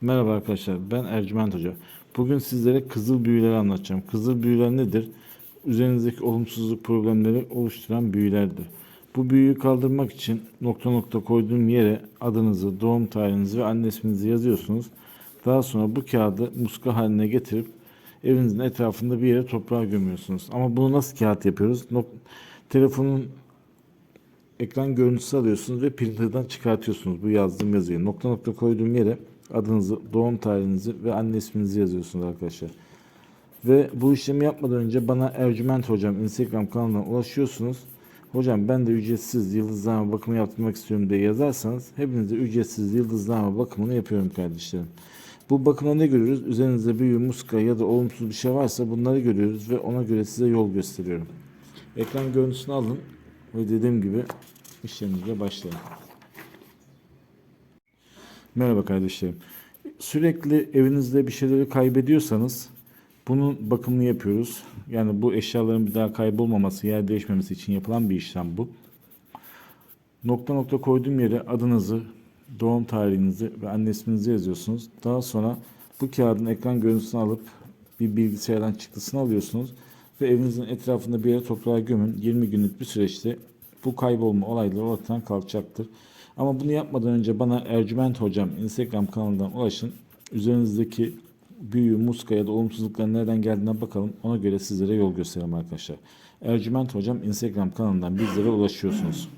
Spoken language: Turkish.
Merhaba arkadaşlar, ben Ercüment Hoca. Bugün sizlere kızıl büyüleri anlatacağım. Kızıl büyüler nedir? Üzerinizdeki olumsuzluk problemleri oluşturan büyülerdir. Bu büyüyü kaldırmak için nokta nokta koyduğum yere adınızı, doğum tarihinizi ve anne isminizi yazıyorsunuz. Daha sonra bu kağıdı muska haline getirip evinizin etrafında bir yere toprağa gömüyorsunuz. Ama bunu nasıl kağıt yapıyoruz? Nok- telefonun ekran görüntüsü alıyorsunuz ve printer'dan çıkartıyorsunuz bu yazdığım yazıyı. Nokta nokta koyduğum yere adınızı, doğum tarihinizi ve anne isminizi yazıyorsunuz arkadaşlar. Ve bu işlemi yapmadan önce bana Ercüment Hocam Instagram kanalından ulaşıyorsunuz. Hocam ben de ücretsiz yıldızlama bakımı yaptırmak istiyorum diye yazarsanız hepinize ücretsiz yıldızlama bakımını yapıyorum kardeşlerim. Bu bakımda ne görüyoruz? Üzerinizde büyü, muska ya da olumsuz bir şey varsa bunları görüyoruz ve ona göre size yol gösteriyorum. Ekran görüntüsünü alın ve dediğim gibi işlemimize başlayalım. Merhaba kardeşlerim. Sürekli evinizde bir şeyleri kaybediyorsanız bunun bakımını yapıyoruz. Yani bu eşyaların bir daha kaybolmaması, yer değişmemesi için yapılan bir işlem bu. Nokta nokta koyduğum yere adınızı, doğum tarihinizi ve anne isminizi yazıyorsunuz. Daha sonra bu kağıdın ekran görüntüsünü alıp bir bilgisayardan çıktısını alıyorsunuz ve evinizin etrafında bir yere toprağa gömün. 20 günlük bir süreçte bu kaybolma olayları ortadan kalkacaktır. Ama bunu yapmadan önce bana Ercüment Hocam Instagram kanalından ulaşın. Üzerinizdeki büyü, muska ya da olumsuzlukların nereden geldiğine bakalım. Ona göre sizlere yol gösterelim arkadaşlar. Ercüment Hocam Instagram kanalından bizlere ulaşıyorsunuz.